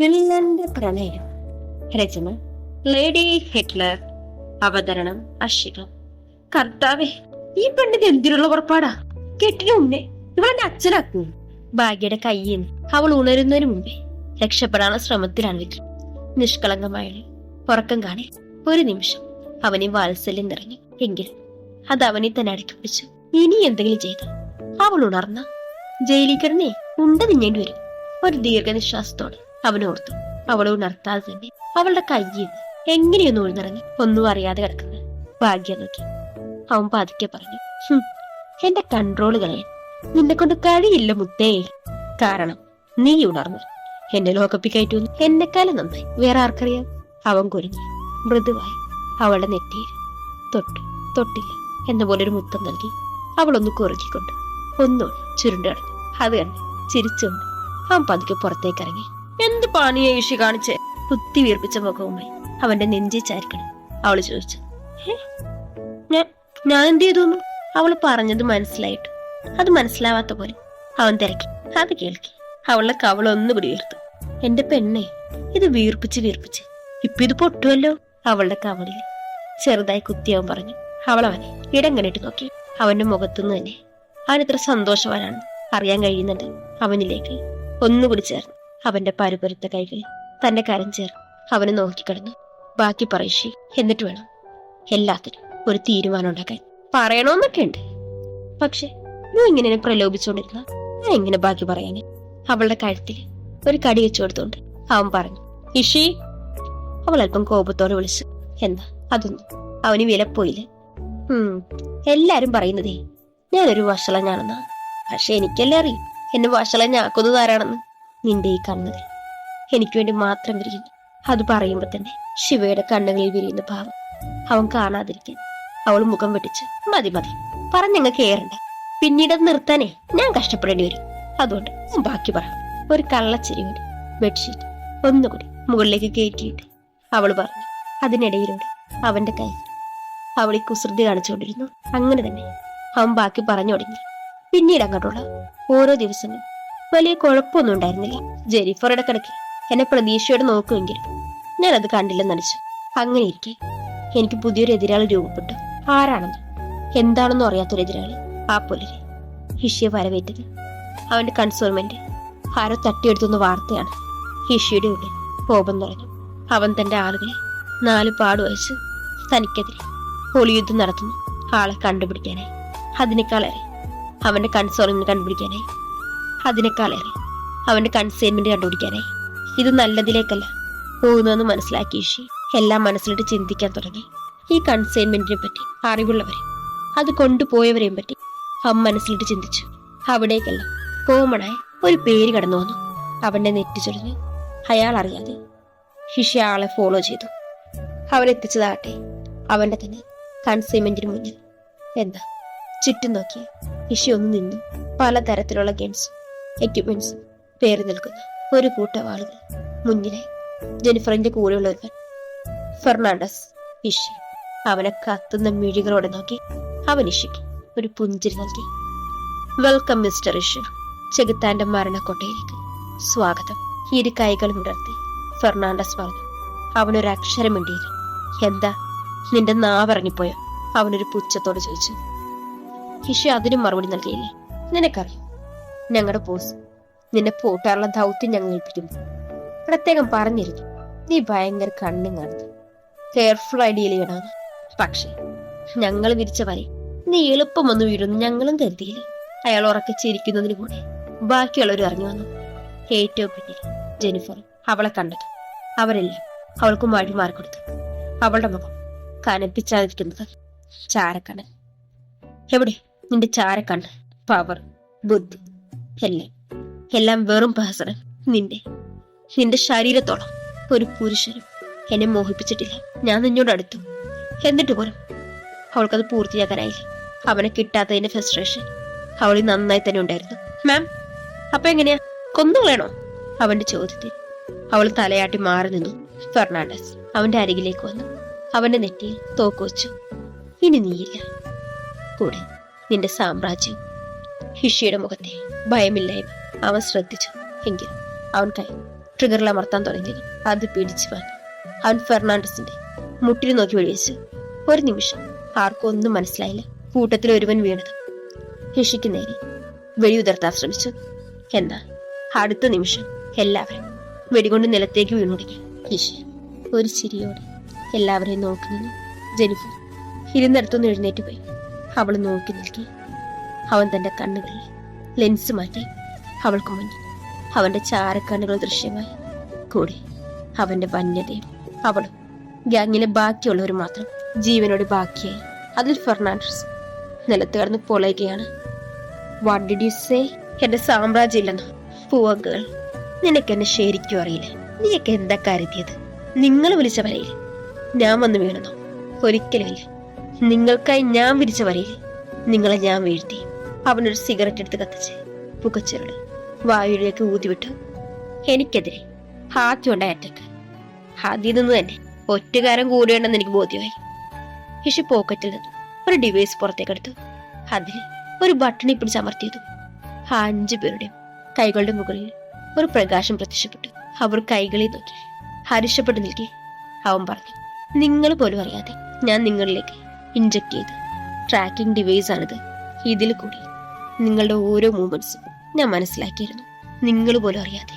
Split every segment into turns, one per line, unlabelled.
വില്ലന്റെ പ്രണയം. രചന lady Hitler. അവതരണം അഷിക കർത്താവേ ഈ പെണ്ണിന് എന്തിനുള്ള പുറപ്പാടാ? കെട്ടിന് മുന്നേ ഇവളെന്റെ അച്ഛനാക്കുന്നു ഭാഗ്യയുടെ കയ്യിൽ അവൾ ഉണരുന്നതിന് മുമ്പേ രക്ഷപ്പെടാനുള്ള ശ്രമത്തിലാണ് വിക്രം നിഷ്കളങ്കമായ ഉറക്കം കാണി ഒരു നിമിഷം അവനെ വാത്സല്യം നിറഞ്ഞു എങ്കിലും അത് അവനെ തന്നെ അടക്കിപ്പിടിച്ചു ഇനി എന്തെങ്കിലും ചെയ്തു അവൾ ഉണർന്ന ജയിലിൽ കിടന്നേ ഉണ്ട തിന്നേണ്ടി വരും. ഒരു ദീർഘനിശ്വാസത്തോടെ അവൻ അവൾ ഉണർത്താതെ തന്നെ അവളുടെ കയ്യിൽ എങ്ങനെയൊന്നും ഉഴുന്നിറങ്ങി ഒന്നും അറിയാതെ കിടക്കുന്നത്. ഭാഗ്യം നോക്കി. അവൻ പതുക്കെ പറഞ്ഞു എന്റെ കൺട്രോൾ കളയാൻ നിന്നെ കൊണ്ട് കഴിയില്ല മുത്തേ. കാരണം നീ ഉണർന്നു. എന്നെ ലോകപ്പി കയറ്റു എന്നെക്കാളും നന്നായി. വേറെ ആർക്കറിയാം? അവൻ കുരുങ്ങി. മൃദുവായി അവളുടെ നെറ്റിയിൽ തൊട്ട് തൊട്ടില്ല എന്ന പോലെ ഒരു മുത്തം നൽകി അവളൊന്ന് കുറുക്കിക്കൊണ്ട് ഒന്നോട് ചുരുണ്ട് കിടന്നു. അത് കണ്ട് ചിരിച്ചുകൊണ്ട് അവൻ പതുക്കെ പുറത്തേക്ക് ഇറങ്ങി. പാണിയെ ഈഷി കാണിച്ച് കുത്തി വീർപ്പിച്ച മുഖവുമായി അവന്റെ നെഞ്ചി ചാരിക്കണം. അവൾ ചോദിച്ചു ഞാൻ എന്ത് ചെയ്തു അവൾ പറഞ്ഞത് മനസ്സിലായിട്ട്. അത് മനസ്സിലാവാത്ത പോലെ അവൻ തിരക്കി. അത് കേൾക്കി. അവളുടെ കവള പിടി വീർത്തു എന്റെ പെണ്ണെ ഇത് വീർപ്പിച്ച് വീർപ്പിച്ച്. ഇപ്പൊ ഇത് പൊട്ടുമല്ലോ അവളുടെ കവളിൽ ചെറുതായി കുത്തി അവൻ പറഞ്ഞു. അവൾ അവനെ ഇടങ്ങനിട്ട് നോക്കി. അവന്റെ മുഖത്തുനിന്ന് തന്നെ അവൻ ഇത്ര സന്തോഷവാനാണ്. അറിയാൻ കഴിയുന്നുണ്ട് അവനിലേക്ക് ഒന്നുകൂടി ചേർന്ന് അവന്റെ പരുപരുത്ത കൈകൾ തന്റെ കരം ചേർന്ന് അവനെ നോക്കിക്കിടന്നു. ബാക്കി പറയശി എന്നിട്ട് വേണം എല്ലാത്തിനും ഒരു തീരുമാനം ഉണ്ടാക്കാൻ. പറയണമെന്നൊക്കെ ഉണ്ട്. പക്ഷെ നീ ഇങ്ങനെ പ്രലോഭിച്ചുകൊണ്ടിരുന്ന ഞാൻ എങ്ങനെ ബാക്കി പറയാന്? അവളുടെ കഴുത്തിൽ ഒരു കടി വെച്ചു കൊടുത്തോണ്ട് അവൻ പറഞ്ഞു ഇഷി അവൾ അല്പം കോപത്തോടെ വിളിച്ചു. എന്താ അതൊന്നും അവന് വിലപ്പോയില്ല എല്ലാരും പറയുന്നതേ ഞാനൊരു വഷളഞ്ഞാണെന്നാ പക്ഷെ എനിക്കല്ലേ അറിയും എന്നെ വഷളഞ്ഞാക്കുന്നത് ആരാണെന്ന് നിന്റെ ഈ കണ്ണുകൾ. എനിക്ക് വേണ്ടി മാത്രം വിരിയുന്നു. അത് പറയുമ്പോൾ തന്നെ ശിവയുടെ കണ്ണുകളിൽ വിരിയുന്ന ഭാവം അവൻ കാണാതിരിക്കാൻ അവൾ മുഖം വെട്ടിച്ച് മതി മതി. പറഞ്ഞങ്ങ് കേറണ്ട. പിന്നീട് നിർത്താനേ ഞാൻ കഷ്ടപ്പെടേണ്ടി വരും. അതുകൊണ്ട് ബാക്കി പറ. ഒരു കള്ളച്ചിരിയോട് ബെഡ്ഷീറ്റ് ഒന്നുകൂടി മുകളിലേക്ക് കയറ്റിയിട്ട് അവൾ പറഞ്ഞു. അതിനിടയിലൂടെ അവന്റെ കൈ അവൾ ഈ കുസൃതി കാണിച്ചുകൊണ്ടിരുന്നു. അങ്ങനെ തന്നെ അവൻ ബാക്കി പറഞ്ഞു തുടങ്ങി. പിന്നീട് അങ്ങോട്ടുള്ള ഓരോ ദിവസവും വലിയ കുഴപ്പമൊന്നും ഉണ്ടായിരുന്നില്ല. ജെനിഫർ ഇടക്കിടയ്ക്ക് എന്നെ പ്രതീക്ഷയോടെ നോക്കുമെങ്കിലും ഞാനത് കണ്ടില്ലെന്ന് നടിച്ചു. അങ്ങനെ ഇരിക്കെ. എനിക്ക് പുതിയൊരു എതിരാളി രൂപപ്പെട്ടു. ആരാണെന്ന്? എന്താണെന്നും അറിയാത്തൊരു എതിരാളി. ആ പുലരെ. ഹിഷിയെ വരവേറ്റത്. അവന്റെ കൺസോൾമെന്റ് ആരോ തട്ടിയെടുത്തുന്ന വാർത്തയാണ്. ഹിഷിയുടെ ഉള്ളിൽ കോപം തുടങ്ങി അവൻ തന്റെ ആളുകളെ നാല് പാട് വഹിച്ച് തനിക്കെതിരെ പൊളിയുദ്ധം നടത്തുന്നു. ആളെ കണ്ടുപിടിക്കാനായി. അതിനേക്കാളേറെ അവന്റെ കൺസോൾമെന്റ് കണ്ടുപിടിക്കാനായി. അതിനേക്കാളേറെ അവന്റെ കൺസൈൻമെന്റ് കണ്ടുപിടിക്കാനായി ഇത് നല്ലതിലേക്കല്ല. പോകുന്നതെന്ന് മനസ്സിലാക്കി ഇഷി എല്ലാം മനസ്സിലിട്ട് ചിന്തിക്കാൻ തുടങ്ങി. ഈ കൺസൈൻമെന്റിനെ പറ്റി അറിവുള്ളവരെ അത് കൊണ്ടുപോയവരെയും പറ്റി അവൻ മനസ്സിലിട്ട് ചിന്തിച്ചു. അവിടേക്കല്ല കോമണായ ഒരു പേര് കടന്നു വന്നു. അവന്റെ നെറ്റി ചൊരിഞ്ഞു അയാൾ അറിയാതെ ഷിഷി ആളെ ഫോളോ ചെയ്തു. അവനെത്തിച്ചതാകട്ടെ അവന്റെ തന്നെ കൺസൈൻമെന്റിന് മുന്നിൽ. എന്താ? ചുറ്റും നോക്കി ഹിഷി ഒന്ന് നിന്നു. പലതരത്തിലുള്ള ഗെയിംസും എക്യുപ്മെന്റ്സും പേര് നിൽക്കുന്ന ഒരു കൂട്ടം ആളുകൾ മുന്നിലായി. ജെനിഫറിന്റെ കൂടെയുള്ള ഒരുവൻ ഫെർണാണ്ടസ് ഇഷി. അവനെ കത്തുന്ന മിഴികളോടെ നോക്കി അവൻ ഇഷിക്ക് ഒരു പുഞ്ചിരി നൽകി. Welcome mister Ishu. ചെകുത്താന്റെ മരണക്കോട്ടയിലേക്ക് സ്വാഗതം. ഇരു കൈകളും ഉണർത്തി ഫെർണാണ്ടസ് പറഞ്ഞു. അവനൊരു അക്ഷരം എന്താ? നിന്റെ നാവിറങ്ങിപ്പോയോ? അവനൊരു പുച്ഛത്തോട് ചോദിച്ചു. ഇഷു അതിനും മറുപടി നൽകിയില്ലേ? നിനക്കറിയാം? ഞങ്ങളുടെ ബോസ് നിന്നെ പൂട്ടാനുള്ള ദൗത്യം ഞങ്ങൾ ഏൽപ്പിക്കുന്നു പ്രത്യേകം പറഞ്ഞിരുന്നു നീ ഭയങ്കര കണ്ണിങ്ങാണെന്ന് കെയർഫുൾ ആയി ഡീൽ ചെയ്യണമെന്ന് പക്ഷേ ഞങ്ങൾ വിരിച്ച വരെ നീ എളുപ്പം ഒന്ന് വീഴുന്നു ഞങ്ങളും കരുതിയില്ല? അയാൾ ഉറക്കെ ചിരിക്കുന്നതിന് കൂടെ ബാക്കിയുള്ളവർ ഇറങ്ങി വന്നു. ഏറ്റവും പിന്നിൽ ജെനിഫർ അവളെ കണ്ടത്. അവരെല്ലാം അവൾക്ക് മഴി മാറിക്കൊടുത്തു അവളുടെ മുഖം കനപ്പിച്ചാതിരിക്കുന്നത് ചാരക്കണ്ണ് എവിടെ? നിന്റെ ചാരക്കണ്ണ് പവർ ബുദ്ധി. എല്ലാം എല്ലാം വെറും പ്രഹസനം നിന്റെ. നിന്റെ ശരീരത്തോളം ഒരു പുരുഷനും എന്നെ മോഹിപ്പിച്ചിട്ടില്ല. ഞാൻ നിന്നോട് അടുത്തു. എന്നിട്ട് പോലും അവൾക്കത് പൂർത്തിയാക്കാനായില്ല. അവനെ കിട്ടാത്തതിന്റെ ഫ്രസ്ട്രേഷൻ അവൾ നന്നായി തന്നെ ഉണ്ടായിരുന്നു. മാം അപ്പൊ എങ്ങനെയാ? കൊന്നുകളയണോ അവന്റെ ചോദ്യത്തിൽ അവൾ തലയാട്ടി മാറി നിന്നു. ഫെർണാണ്ടസ് അവന്റെ അരികിലേക്ക് വന്നു. അവന്റെ നെറ്റിയിൽ തോക്കുവച്ചു ഇനി നീയില്ല. കൂടെ നിന്റെ സാമ്രാജ്യം ഹിഷിയുടെ മുഖത്തെ ഭയമില്ലായ്മ അവൻ ശ്രദ്ധിച്ചു. എങ്കിലും അവൻ കൈ ട്രിഗറിൽ അമർത്താൻ തുടങ്ങി അത് പിടിച്ചു വാങ്ങി. അവൻ ഫെർണാണ്ടസിന്റെ മുട്ടിന് നോക്കി വെടിവെച്ചു. ഒരു നിമിഷം ആർക്കും ഒന്നും മനസ്സിലായില്ല. കൂട്ടത്തിൽ ഒരുവൻ വീണത്. ഹിഷിക്ക് നേരെ വെടിയുതിർത്താൻ ശ്രമിച്ചു. എന്നാൽ അടുത്ത നിമിഷം എല്ലാവരും വെടികൊണ്ട് നിലത്തേക്ക് വീണുടങ്ങി ഹിഷി ഒരു ചിരിയോടെ എല്ലാവരെയും നോക്കി നിന്നു. ജെനിഫർ ഇരുന്നിടത്തുനിന്ന് എഴുന്നേറ്റ് പോയി. അവൾ നോക്കി നിൽക്കി. അവൻ തന്റെ കണ്ണുകളിൽ ലെൻസ് മാറ്റി അവൾക്ക് മുന്നിൽ അവന്റെ ചാരക്കണ്ണുകൾ ദൃശ്യമായി. കൂടി അവന്റെ വന്യതയും അവളും ഗ്യാങ്ങിലെ ബാക്കിയുള്ളവർ മാത്രം ജീവനോട് ബാക്കിയായി. അതിൽ ഫെർണാണ്ടസ് നിലത്ത് കടന്ന് പൊളയുകയാണ്. വാട്ട് ഡിഡ് യു സേ എന്റെ സാമ്രാജ്യം ഇല്ലെന്നോ പൂവ ഗേൾ നിനക്ക് എന്നെ ശരിക്കും അറിയില്ല. നീയൊക്കെ എന്താ കരുതിയത്? നിങ്ങൾ വിളിച്ച വരയിൽ ഞാൻ വന്ന് വീണെന്നോ ഒരിക്കലുമില്ല നിങ്ങൾക്കായി ഞാൻ വിരിച്ച വരയിൽ നിങ്ങളെ ഞാൻ വീഴ്ത്തി. അവനൊരു സിഗരറ്റ് എടുത്ത് കത്തിച്ച് പുകച്ചുരുട് വായുവിലേക്ക് ഊതിവിട്ടു. എനിക്കെതിരെ ഹാത്തി ഉണ്ടായ അറ്റക്ക്. ആദ്യം നിന്ന് തന്നെ ഒറ്റകാരം കൂടിയുണ്ടെന്ന് എനിക്ക് ബോധ്യമായി. ഇഷു പോക്കറ്റിൽ നിന്ന് ഒരു ഡിവൈസ് പുറത്തേക്കെടുത്തു അതിൽ ഒരു ബട്ടണി ആ അഞ്ചു പേരുടെയും കൈകളുടെ മുകളിൽ ഒരു പ്രകാശം പ്രത്യക്ഷപ്പെട്ടു. അവർ കൈകളിൽ നോക്കി. ഹരിഷപ്പെട്ടു നിൽക്കി. അവൻ പറഞ്ഞു നിങ്ങൾ പോലും അറിയാതെ ഞാൻ നിങ്ങളിലേക്ക് ഇൻജക്ട് ചെയ്ത് ട്രാക്കിംഗ് ഡിവൈസ് ആണിത്. ഇതിൽ കൂടി നിങ്ങളുടെ ഓരോ മൂമെന്റ്സും ഞാൻ മനസ്സിലാക്കിയിരുന്നു. നിങ്ങൾ പോലും അറിയാതെ.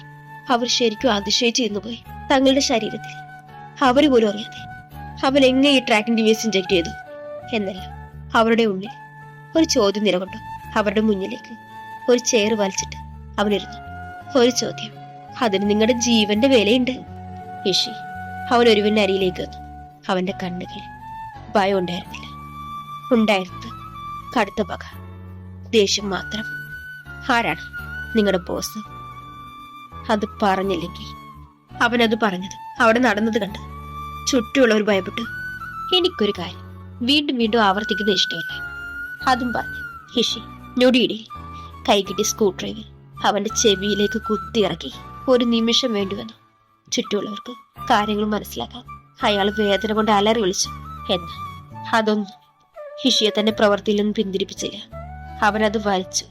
അവർ ശരിക്കും അതിശയിച്ചു ഇന്ന് പോയി തങ്ങളുടെ ശരീരത്തിൽ. അവർ പോലും അറിയാതെ. അവൻ എങ്ങനെ ഈ ട്രാക്കിംഗ് ഡിവൈസ് ഇൻജക്ട് ചെയ്തു? എന്നല്ല അവരുടെ ഉള്ളിൽ ഒരു ചോദ്യം നിലകൊണ്ടു. അവരുടെ മുന്നിലേക്ക് ഒരു ചെയർ വലിച്ചിട്ട് അവനിരുന്നു. ഒരു ചോദ്യം അതിന് നിങ്ങളുടെ ജീവന്റെ വിലയുണ്ട്? ഋഷി അവൻ ഒരുവന്റെ അരിയിലേക്ക് വന്നു. അവന്റെ കണ്ണുകളിൽ ഭയം ഉണ്ടായിരുന്നില്ല. ഉണ്ടായിരുന്നത് കടുത്ത പക. ദേഷ്യം മാത്രം. ആരാണ് നിങ്ങളുടെ ബോസ് അത് പറഞ്ഞില്ലെങ്കിൽ. അവനത് പറഞ്ഞത് അവിടെ നടന്നത് കണ്ട് ചുറ്റുമുള്ളവർ ഭയപ്പെട്ടു. എനിക്കൊരു കാര്യം. വീണ്ടും വീണ്ടും ആവർത്തിക്കുന്നത് ഇഷ്ടമില്ല. അതും പറഞ്ഞു. ഹിഷി ഞൊടിയിടെ കൈകിട്ടി സ്ക്രൂ ഡ്രൈവർ അവന്റെ ചെവിയിലേക്ക് കുത്തി ഇറക്കി. ഒരു നിമിഷം വേണ്ടി വന്നു. ചുറ്റുമുള്ളവർക്ക് കാര്യങ്ങൾ മനസ്സിലാക്കാൻ അയാൾ വേദന കൊണ്ട് അലറി വിളിച്ചു. എന്നാൽ അതൊന്നും ഹിഷിയെ തന്റെ പ്രവൃത്തിയിൽ നിന്ന് പിന്തിരിപ്പിച്ചില്ല. അവനത് വലിച്ചു.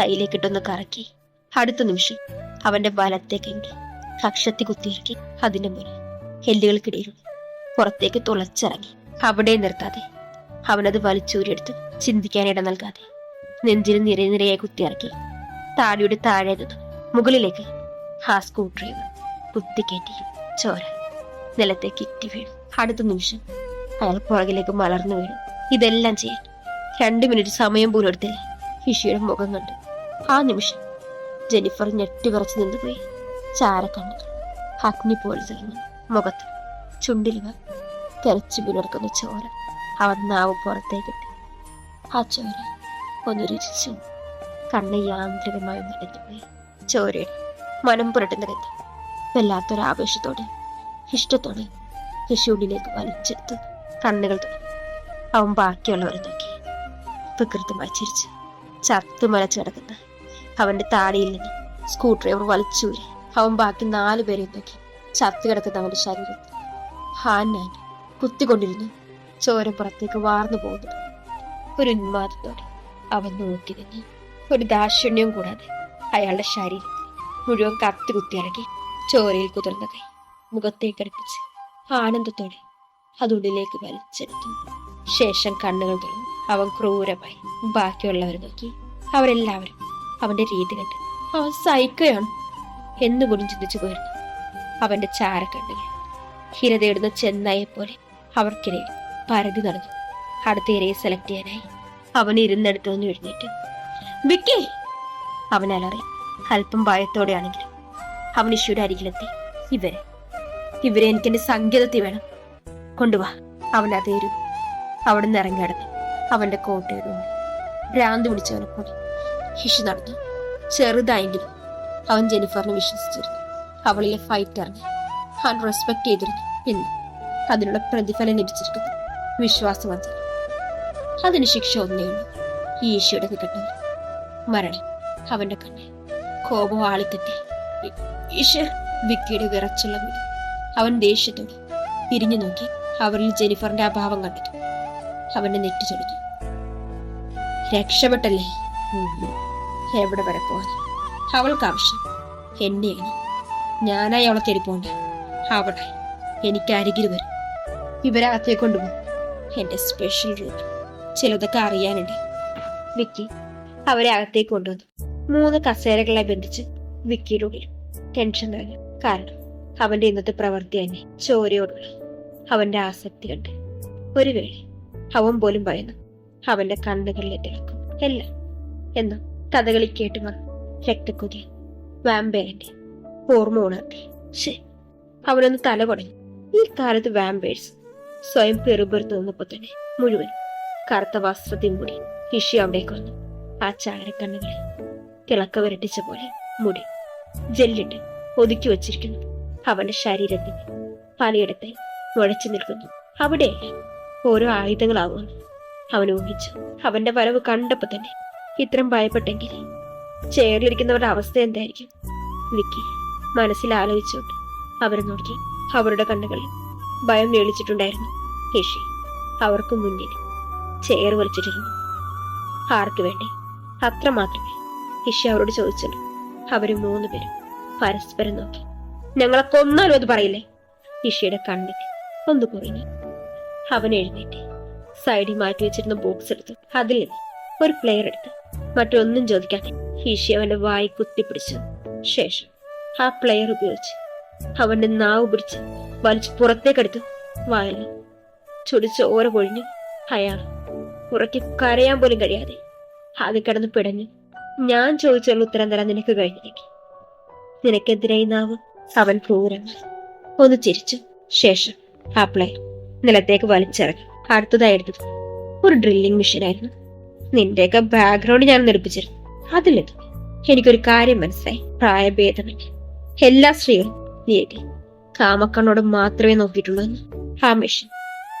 കയ്യിലേക്കിട്ടൊന്ന് കറക്കി. അടുത്ത നിമിഷം അവന്റെ വലത്തെ കൈയുടെ കക്ഷത്തി കുത്തിയിറക്കി അതിന്റെ മുന്നിൽ എല്ലുകൾക്കിടയിൽ പുറത്തേക്ക് തുളച്ചിറങ്ങി. അവിടെ നിർത്താതെ അവനത് വലിച്ചൂരിയെടുത്ത് ചിന്തിക്കാൻ ഇട നൽകാതെ നെഞ്ചിന് നിരനിരയായി കുത്തിയിറക്കി. താടിയുടെ താഴെ നിന്നും മുകളിലേക്ക് ആ സ്ക്രൂ ഡ്രൈവർ കുത്തിക്കയറ്റി ചോര നിലത്തേക്ക് ഇറ്റി വീണു. അടുത്ത നിമിഷം അയാൾ പുറകിലേക്ക് മലർന്നു വീണു. ഇതെല്ലാം ചെയ്യാൻ രണ്ടു മിനിറ്റ് സമയം പോലും എടുത്തില്ല ഹിഷിയുടെ മുഖം കണ്ട്. ആ നിമിഷം ജെനിഫർ ഞെട്ടിവിറച്ചു നിന്നുപോയി. ചാരക്കണ്ണുകൾ അഗ്നി പോലെ തെളിഞ്ഞു മുഖത്ത് ചുണ്ടിലുവ തെരച്ചു വിളർക്കുന്ന ചോര അവൻ നാവ് പുറത്തേക്കിട്ട് ആ ചോര ഒന്ന് രുചിച്ചു. കണ്ണ് യാന്ത്രികമായി നടന്നുപോയി ചോരയുടെ മനം പുരട്ടുന്ന ഗന്ധം വല്ലാത്തൊരാവേശത്തോടെ ഇഷ്ടത്തോടെ യശുവിലേക്ക് വലിച്ചെടുത്ത് കണ്ണുകൾ തുറന്നു. അവൻ ബാക്കിയുള്ളവരെ നോക്കി. വികൃതമായി ചിരിച്ചു ചത്തു മലച്ചു കിടക്കുന്ന അവന്റെ താടിയിൽ നിന്ന് സ്കൂട്ടർ ഡ്രൈവർ വലിച്ചൂരി അവൻ ബാക്കി നാലു പേരെ നോക്കി ചത്തു കിടക്കുന്ന അവന്റെ ശരീരത്തിൽ ഹാനാൻ കുത്തിക്കൊണ്ടിരുന്നു ചോര പുറത്തേക്ക് വാർന്നു പോകുന്നു. ഒരു ഉന്മാദത്തോടെ അവൻ നോക്കി നിന്ന് ഒരു ദാക്ഷിണ്യവും കൂടാതെ അയാളുടെ ശരീരം മുഴുവൻ കത്തി കുത്തിയിറങ്ങി ചോരയിൽ കുതിർന്ന കൈ മുഖത്തേക്ക് അടുപ്പിച്ച് ആനന്ദത്തോടെ അതുള്ളിലേക്ക് വലിച്ചെടുത്തു. ശേഷം കണ്ണുകൾ തുറന്നു. അവൻ ക്രൂരമായി. ബാക്കിയുള്ളവരെ നോക്കി. അവരെല്ലാവരും അവന്റെ രീതി കണ്ട് അവൻ സൈക്കയാണ് എന്നുകൂടി ചിന്തിച്ചു പോയിരുന്നു. അവന്റെ ചാരക്കണ്ണുകൾ ഹിര തേടുന്ന ചെന്നായെ പോലെ അവർക്കിടയിൽ പരതി നടന്നു. അടുത്ത ഇരയെ സെലക്ട് ചെയ്യാനായി അവൻ ഇരുന്നെടുത്തു നിന്ന് എഴുന്നേറ്റ്. വിക്കി! അവൻ അലറി. അല്പം ഭയത്തോടെയാണെങ്കിലും അവൻ ഇഷ്യൂടെ അരികിലെത്തി. ഇവരെ ഇവരെ എനിക്കെന്റെ സംഗീതത്തിൽ വേണം. കൊണ്ടുവാ. അവൻ അതേരു അവിടെ നിന്ന് ഇറങ്ങി നടന്നു. അവന്റെ കോട്ടയുടെ ഭ്രാന്ത് പിടിച്ചവനെ പോലെ ഹിഷു നടന്നു. ചെറുതായെങ്കിലും അവൻ ജെനിഫറിനെ വിശ്വസിച്ചിരുന്നു. അവളിലെ ഫൈറ്റ് അറിഞ്ഞു അവൻ റെസ്പെക്ട് ചെയ്തിരുന്നു. എന്ന് അതിനുള്ള പ്രതിഫലം ലഭിച്ചിരിക്കുന്നു. വിശ്വാസവന്ത അതിന് ശിക്ഷ ഒന്നേ ഉള്ളൂ. ഈശോയുടെ നികട്ടവർ മരണം അവന്റെ കണ്ണിൽ. കോപം ആളിക്കത്തി ഈശ്വർ വിക്കിയുടെ വിറച്ചുള്ള അവൻ ദേഷ്യത്തോടെ തിരിഞ്ഞു നോക്കി. അവരിൽ ജെനിഫറിന്റെ അഭാവം കണ്ടെത്തി അവന്റെ നെറ്റി ചൊടിക്കും. രക്ഷപ്പെട്ടല്ലേ. എവിടെ വരെ പോകാൻ? അവൾക്ക് ആവശ്യം. എന്നെയാണ് ഞാനായി അവളെ തെരുപ്പോണ്ട അവളെ എനിക്ക് അരികിൽ വരും. ഇവരകത്തേക്ക് കൊണ്ടുപോകും എന്റെ സ്പെഷ്യൽ റൂം ചിലതൊക്കെ അറിയാനുണ്ട്. വിക്കി അവരെ അകത്തേക്ക് കൊണ്ടുവന്നു. മൂന്ന് കസേരകളെ ബന്ധിച്ച് വിക്കിയുടെ ഉള്ളിൽ ടെൻഷൻ നിറഞ്ഞു. കാരണം അവന്റെ ഇന്നത്തെ പ്രവൃത്തി തന്നെ ചോരയോടുള്ള. അവന്റെ ആസക്തി കണ്ട്. ഒരു വേള അവൻ പോലും ഭയന്നു അവന്റെ കണ്ണുകളിലെ തിളക്കും എല്ലാം എന്നും കഥകളി കേട്ട് വന്നു രക്തക്കുതി വാമ്പയറിന്റെ ഓർമ്മ ഉണർത്തി. അവനൊന്ന് തല കുടഞ്ഞു. ഈ കാലത്ത് വാമ്പേഴ്സ് സ്വയം പെറുപെറുത്തു നിന്നപ്പോ തന്നെ മുഴുവൻ കറുത്ത വസ്ത്രത്തിൽ മുടി ഇഷി അവിടേക്ക് വന്നു. ആ ചാരക്കണ്ണുകളിൽ തിളക്ക വരട്ടിച്ച പോലെ മുടി ജെല്ലിട്ട് ഒതുക്കി വച്ചിരിക്കുന്നു. അവന്റെ ശരീരത്തിൽ പലയിടത്തെ മുഴച്ചു നിൽക്കുന്നു. അവിടെ ഓരോ ആയുധങ്ങളാവുമെന്ന് അവൻ ഊഹിച്ചു. അവന്റെ വരവ് കണ്ടപ്പോ തന്നെ ഇത്രയും ഭയപ്പെട്ടെങ്കിൽ ചേറിയിരിക്കുന്നവരുടെ അവസ്ഥ എന്തായിരിക്കും? വിക്കി മനസ്സിൽ ആലോചിച്ചുകൊണ്ട് അവരെ നോക്കി. അവരുടെ കണ്ണുകളിൽ ഭയം നേളിച്ചിട്ടുണ്ടായിരുന്നു. ഹിഷി അവർക്ക് മുന്നിൽ ചെയർ വലിച്ചിട്ടിരുന്നു. ആർക്ക് വേണ്ടി? അത്ര മാത്രമേ ഹിഷി അവരോട് ചോദിച്ചുള്ളൂ അവർ മൂന്ന് പേരും പരസ്പരം നോക്കി. ഞങ്ങളെ കൊന്നാലും അത് പറയില്ലേ? ഹിഷിയുടെ കണ്ണിൽ ഒന്ന് കുറഞ്ഞു അവൻ എഴുന്നേറ്റ് സൈഡിൽ മാറ്റി വെച്ചിരുന്ന ബോക്സ് എടുത്തു അതിൽ നിന്ന് ഒരു പ്ലെയർ എടുത്ത് മറ്റൊന്നും ചോദിക്കാതെ ഹിഷി അവന്റെ വായി കുത്തിപ്പിടിച്ചു. ശേഷം ആ പ്ലെയർ ഉപയോഗിച്ച് അവന്റെ നാവ് പിടിച്ച് വലിച്ചു പുറത്തേക്കെടുത്തു വായന ചുടിച്ച് ഓര പൊഴിഞ്ഞു അയാൾ ഉറക്കി കരയാൻ പോലും കഴിയാതെ ആകെ കിടന്ന് പിടഞ്ഞു ഞാൻ ചോദിച്ചുള്ള ഉത്തരം തരാൻ നിനക്ക് കഴിഞ്ഞേക്ക് നിനക്കെതിരായി നാവ് അവൻ ക്രൂരങ്ങൾ ഒന്ന് ചിരിച്ചു. ശേഷം ആ പ്ലെയർ നിലത്തേക്ക് വലിച്ചിറങ്ങി അടുത്തതായി എടുത്തത് ഒരു ഡ്രില്ലിംഗ് മെഷീൻ ആയിരുന്നു നിന്റെയൊക്കെ ബാക്ക്ഗ്രൗണ്ട് ഞാൻ നിർമ്മിച്ചിരുന്നു. അതിലെത്തി. എനിക്കൊരു കാര്യം മനസ്സിലായി. പ്രായഭേദമില്ല. എല്ലാ സ്ത്രീകളും നീട്ടി കാമക്കണ്ണോട് മാത്രമേ നോക്കിയിട്ടുള്ളൂ ആ മെഷീൻ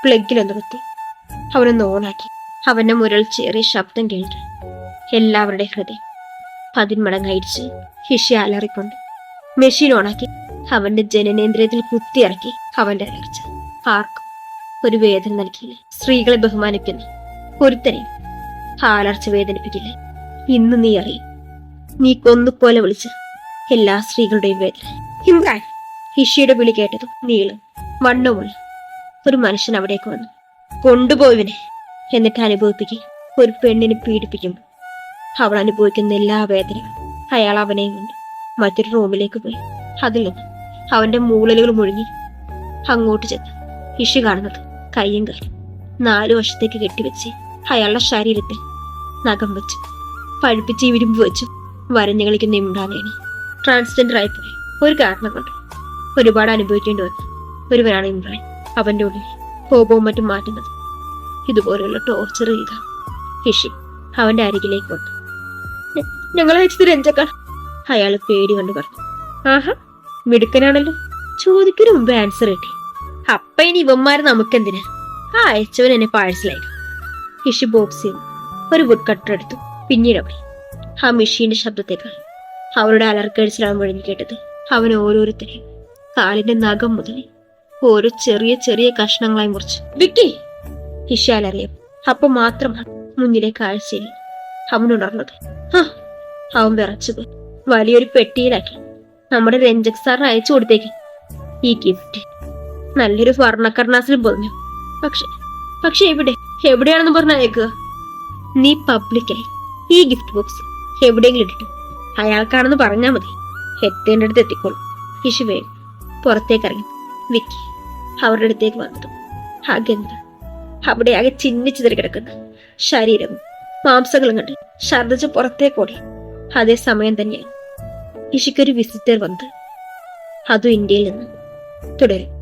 പ്ലഗിലൊന്ന് കുത്തി. അവനൊന്ന് ഓണാക്കി. അവന്റെ മുരൾ ചേറിയ ശബ്ദം കേട്ട്. എല്ലാവരുടെ ഹൃദയം പതിന്മടങ്ങടിച്ച് ഹിഷി അലറിക്കൊണ്ട്. മെഷീൻ ഓണാക്കി. അവന്റെ ജനനേന്ദ്രിയത്തിൽ കുത്തിയിറക്കി അവന്റെ അലർച്ച. ആർക്കും ഒരു വേദന നൽകിയില്ലേ? സ്ത്രീകളെ ബഹുമാനിക്കുന്ന ഒരുത്തനെ ഹാലർച്ച വേദനിപ്പിക്കില്ലേ? ഇന്ന് നീ അറിയും. നീ കൊന്നുപോലെ വിളിച്ച എല്ലാ സ്ത്രീകളുടെയും വേദന. ഇമ്രാൻ ഹിഷിയുടെ വിളി കേട്ടതും നീളും വണ്ണമുള്ള ഒരു മനുഷ്യൻ അവിടേക്ക് വന്നു. കൊണ്ടുപോയവനെ എന്നിട്ട് അനുഭവിപ്പിക്കുക ഒരു പെണ്ണിനെ പീഡിപ്പിക്കുമ്പോൾ അവൾ അനുഭവിക്കുന്ന എല്ലാ വേദനയും അയാൾ അവനെയും കൊണ്ട് മറ്റൊരു റൂമിലേക്ക് പോയി. അതിൽ നിന്ന് അവന്റെ മൂളലുകൾ മുഴുങ്ങി അങ്ങോട്ട് ചെന്ന് ഇഷി കാണുന്നത് കയ്യും കാലും നാലു വശത്തേക്ക് കെട്ടിവെച്ച് അയാളുടെ ശരീരത്തിൽ നഖം വെച്ചു. പഴുപ്പിച്ച് വിരുമ്പ് വെച്ചു. വരഞ്ഞു കളിക്കുന്ന ഇമ്രാനാണ് ട്രാൻസ്ജെൻഡർ ആയിപ്പോയി. ഒരു കാരണം കൊണ്ട്. ഒരുപാട് അനുഭവിക്കേണ്ടി വന്നു. ഒരുവനാണ് ഇമ്രാൻ. അവന്റെ ഉള്ളിൽ കോപവും മറ്റും മാറ്റുന്നത്. ഇതുപോലെയുള്ള ടോർച്ചർ ചെയ്ത ഹിഷി അവന്റെ അരികിലേക്ക് വന്നു. ഞങ്ങളെ അയച്ചത് രഞ്ജക്ക. അയാൾ പേടി കൊണ്ട് പറഞ്ഞു. ആഹാ മിടുക്കനാണല്ലോ. ചോദിക്കുന്ന മുമ്പ് ആൻസർ കിട്ടി അപ്പ ഇനി ഇവന്മാര് നമുക്കെന്തിനാ? ആ അയച്ചവൻ എന്നെ പാഴ്സലായി. ഹിഷി ബോക്സിൽ ഒരു വുഡ് കട്ടർ എടുത്തു. പിന്നീട് അവൾ ആ മെഷീന്റെ ശബ്ദത്തേക്കാൾ അവരുടെ അലർക്കടിച്ചിലാണ് വിഴിഞ്ഞു കേട്ടത് അവൻ ഓരോരുത്തരെയും കാലിന്റെ നഖം മുതൽ ഓരോ ചെറിയ ചെറിയ കഷ്ണങ്ങളായി മുറിച്ചു. വിക്കി! ഹിഷാലറിയാം അപ്പൊ മാത്രമാണ് മുന്നിലെ കാഴ്ചയിൽ അവൻ ഉണർന്നത്. അവൻ വിറച്ചത് വലിയൊരു പെട്ടിയിലാക്കി. നമ്മുടെ രഞ്ജക് സാറിന് അയച്ചു കൊടുത്തേക്ക്. ഈ ഗിഫ്റ്റ് നല്ലൊരു വർണക്കർണാസിലും പൊതിഞ്ഞു പക്ഷെ പക്ഷെ എവിടെ? എവിടെയാണെന്ന് പറഞ്ഞ അയക്കുക. നീ പബ്ലിക്കായി. ഈ ഗിഫ്റ്റ് ബോക്സ് എവിടെയെങ്കിലും ഇട്ടിട്ടു അയാൾക്കാണെന്ന് പറഞ്ഞാൽ മതി. എത്തേണ്ടടുത്ത് എത്തിക്കോളും. ഹിഷു വേഗം പുറത്തേക്ക് ഇറങ്ങി. വിക്കി അവരുടെ അടുത്തേക്ക് വന്നതും ആ അവിടെ ആകെ ചിന്നിച്ചിതറി കിടക്കുന്ന ശരീരവും മാംസങ്ങളും കണ്ട് ഛർദ്ദിച്ച് പുറത്തേക്ക് ഓടി. അതേ സമയം തന്നെയാണ് ഇഷിക്കൊരു വിസിറ്റർ വന്നത് അതും ഇന്ത്യയിൽ നിന്ന്? തുടരും.